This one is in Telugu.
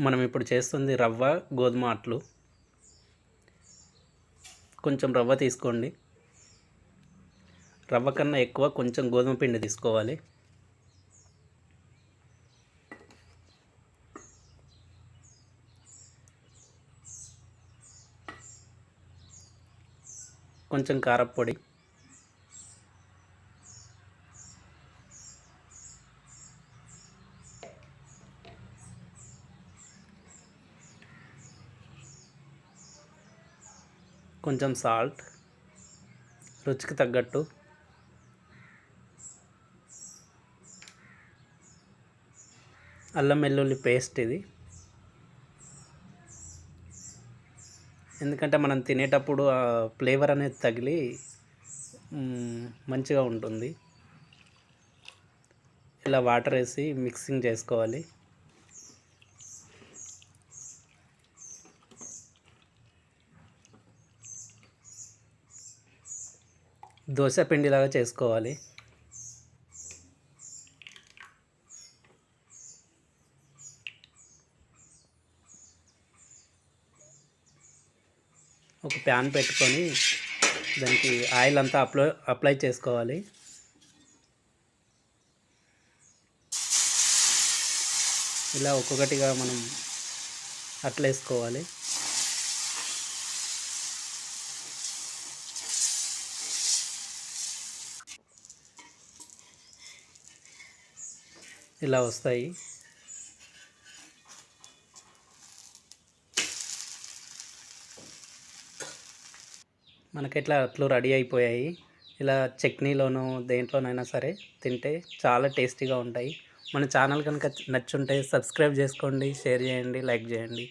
మనం ఇప్పుడు చేస్తుంది రవ్వ గోధుమ అట్లు. కొంచెం రవ్వ తీసుకోండి. రవ్వ కన్నా ఎక్కువ కొంచెం గోధుమ పిండి తీసుకోవాలి. కొంచెం కారప్పొడి కొంచెం సాల్ట్ రుచికి తగ్గట్టు. అల్లం వెల్లుల్లి పేస్ట్ ఇది. ఎందుకంటే మనం తినేటప్పుడు ఆ ఫ్లేవర్ అనేది తగిలి మంచిగా ఉంటుంది. ఇలా వాటర్ వేసి మిక్సింగ్ చేసుకోవాలి. దోశ పిండిలాగా చేసుకోవాలి. ఒక ప్యాన్ పెట్టుకొని దానికి ఆయిల్ అంతా అప్లై అప్లై చేసుకోవాలి. ఇలా ఒక్కొక్కటిగా మనం అట్లేసుకోవాలి. ఇలా వస్తాయి. మనకి ఇట్లా అట్లు రెడీ అయిపోయాయి. ఇలా చట్నీలోనూ దేంట్లోనైనా సరే తింటే చాలా టేస్టీగా ఉంటాయి. మన ఛానల్ కనుక నచ్చుంటే సబ్స్క్రైబ్ చేసుకోండి షేర్ చేయండి లైక్ చేయండి.